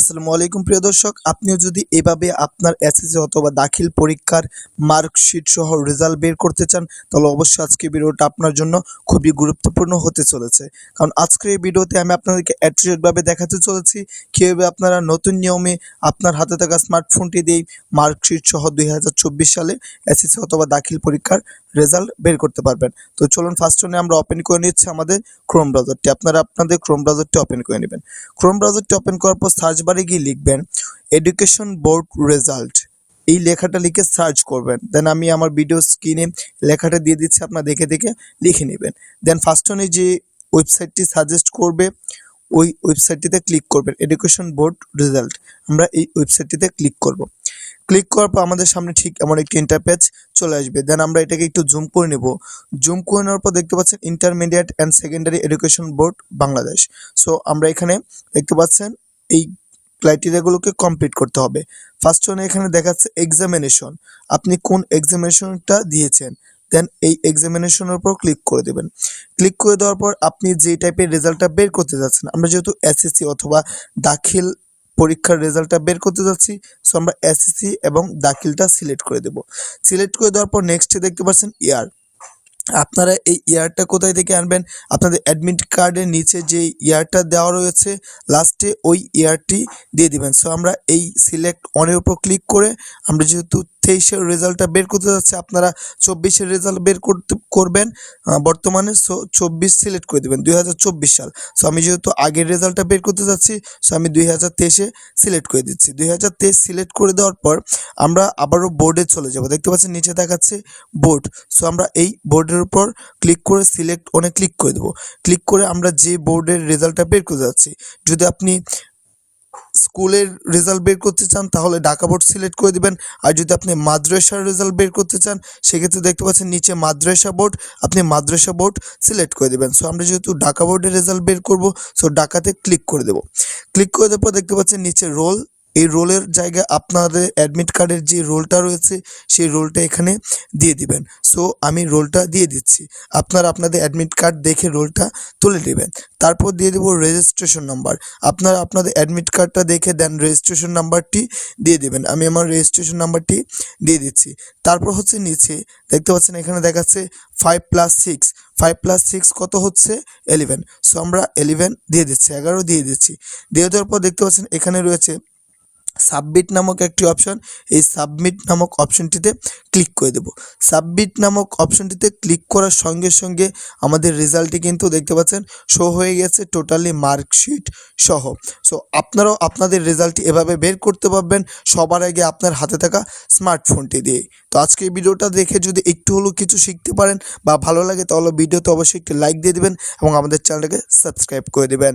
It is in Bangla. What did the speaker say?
আসসালামু আলাইকুম, প্রিয় দর্শক। আপনিও যদি এভাবে আপনার এসএসসি অথবা দাখিল পরীক্ষার মার্কশিট সহ রেজাল্ট বের করতে চান, তাহলে অবশ্যই আজকে ভিডিওটা আপনার জন্য খুবই গুরুত্বপূর্ণ হতে চলেছে। কারণ আজকের এই ভিডিওতে আমি আপনাদেরকে অ্যাট্রিটভাবে দেখাতে চলেছি, কীভাবে আপনারা নতুন নিয়মে আপনার হাতে থাকা স্মার্টফোনটি দিয়েই মার্কশিট সহ দুই হাজার চব্বিশ সালে এসএসসি অথবা দাখিল পরীক্ষার রেজাল্ট বের করতে পারবেন। তো চলুন ফার্স্ট ওনে আমরা ওপেন করে নিচ্ছি আমাদের ক্রোম ব্রাউজারটি আপনারা আপনাদের ক্রোম ব্রাউজারটি ওপেন করে নেবেন। ক্রোম ব্রাউজারটি ওপেন করার পর সার্চ বারে গিয়ে লিখবেন এডুকেশন বোর্ড রেজাল্ট এই লেখাটা লিখে সার্চ করবেন। দেন আমি আমার ভিডিও স্ক্রিনে লেখাটা দিয়ে দিচ্ছি, আপনারা দেখে দেখে লিখে নেবেন। দেন ফার্স্ট অনে যে ওয়েবসাইটটি সাজেস্ট করবে, ওই ওয়েবসাইটটিতে ক্লিক করবেন এডুকেশন বোর্ড রেজাল্ট আমরা এই ওয়েবসাইটটিতে ক্লিক করব। ক্লিক করার পর আমাদের সামনে ঠিক এমন একটি ইন্টারপেজ চলে আসবে। দেন আমরা এটাকে একটু জুম করে নেব। জুম করে নেওয়ার পর দেখতে পাচ্ছেন intermediate and secondary education board Bangladesh so আমরা এখানে দেখতে পাচ্ছেন এই ক্রাইটেরিয়াগুলোকে কমপ্লিট করতে হবে। ফার্স্ট ওয়ানে এখানে দেখাচ্ছে এক্সামিনেশন আপনি কোন এক্সামিনেশনটা দিয়েছেন? দেন এই এক্সামিনেশনের উপর ক্লিক করে দেবেন। ক্লিক করে দেওয়ার পর আপনি যে টাইপের রেজাল্টটা বের করতে যাচ্ছেন, আমরা যেহেতু এসএসসি অথবা দাখিল পরীক্ষার রেজাল্টটা বের করতে যাচ্ছি। সো আমরা এসএসসি এবং দাখিলটা সিলেক্ট করে দেব। সিলেক্ট করে দেওয়ার পর নেক্সটে দেখতে পাচ্ছেন ইয়ার আপনারা এই ইয়ারটা কোথায় থেকে আনবেন? আপনাদের অ্যাডমিট কার্ডের নিচে যে ইয়ারটা দেওয়া রয়েছে লাস্টে ওই ইয়ারটি দিয়ে দিবেন। সো আমরা এই সিলেক্ট অনের উপর ক্লিক করে আমরা যেহেতু তেইশের রেজাল্টটা বের করতে যাচ্ছি, আপনারা চব্বিশের রেজাল্ট বের করতে, করবেন বর্তমানে সো চব্বিশ সিলেক্ট করে দেবেন, দুই হাজার চব্বিশ সাল। সো আমি যেহেতু আগের রেজাল্টটা বের করতে যাচ্ছি সো আমি দুই হাজার তেইশে সিলেক্ট করে দিচ্ছি। দুই হাজার তেইশ সিলেক্ট করে দেওয়ার পর, আমরা আবারও বোর্ডে চলে যাব। দেখতে পাচ্ছেন, নিচে দেখাচ্ছে বোর্ড। সো আমরা এই বোর্ডের উপর ক্লিক করে সিলেক্ট, অনেক ক্লিক করে দেবো। ক্লিক করে আমরা যে বোর্ডের রেজাল্টটা বের করতে যাচ্ছি, যদি আপনি স্কুলের রেজাল্ট বের করতে চান, তাহলে ঢাকা বোর্ড সিলেক্ট করে দিবেন। আর যদি আপনি মাদ্রাসার রেজাল্ট বের করতে চান, সেক্ষেত্রে দেখতে পাচ্ছেন নিচে মাদ্রাসা বোর্ড, আপনি মাদ্রাসা বোর্ড সিলেক্ট করে দেবেন। সো আমরা যেহেতু ঢাকা বোর্ডের রেজাল্ট বের করব, সো ঢাকাতে ক্লিক করে দেবো। ক্লিক করে দেওয়ার পর দেখতে পাচ্ছেন নিচে রোল এই রোলের জায়গায় আপনাদের অ্যাডমিট কার্ডের যে রোলটা রয়েছে, সেই রোলটা এখানে দিয়ে দিবেন। সো আমি রোলটা দিয়ে দিচ্ছি। আপনারা আপনাদের অ্যাডমিট কার্ড দেখে রোলটা তুলে নেবেন। তারপর দিয়ে দেবো রেজিস্ট্রেশন নাম্বার আপনারা আপনাদের অ্যাডমিট কার্ডটা দেখে দেন রেজিস্ট্রেশন নাম্বারটি দিয়ে দেবেন। আমি আমার রেজিস্ট্রেশন নাম্বারটি দিয়ে দিচ্ছি। তারপর হচ্ছে নিচে, দেখতে পাচ্ছেন এখানে দেখাচ্ছে five plus six five plus six কত হচ্ছে? এলেভেন সো আমরা এলেভেন দিয়ে দিচ্ছি, এগারো দিয়ে দিচ্ছি। দিয়ে দেওয়ার পর দেখতে পাচ্ছেন এখানে রয়েছে সাবমিট নামক একটি অপশন, এই সাবমিট নামক অপশনটিতে ক্লিক করে দেব। সাবমিট নামক অপশনটিতে ক্লিক করার সঙ্গে সঙ্গে আমাদের রেজাল্টটি কিন্তু দেখতে পাচ্ছেন, শো হয়ে গেছে টোটালি মার্কশিট সহ। সো, আপনারাও আপনাদের রেজাল্টটি এভাবে বের করতে পারবেন সবার আগে আপনার হাতে থাকা স্মার্টফোনটি দিয়ে। তো আজকে ভিডিওটা দেখে যদি একটু হলেও কিছু শিখতে পারেন বা ভালো লাগে তাহলে ভিডিওতে অবশ্যই একটি লাইক দিয়ে দেবেন এবং আমাদের চ্যানেলটাকে সাবস্ক্রাইব করে দেবেন।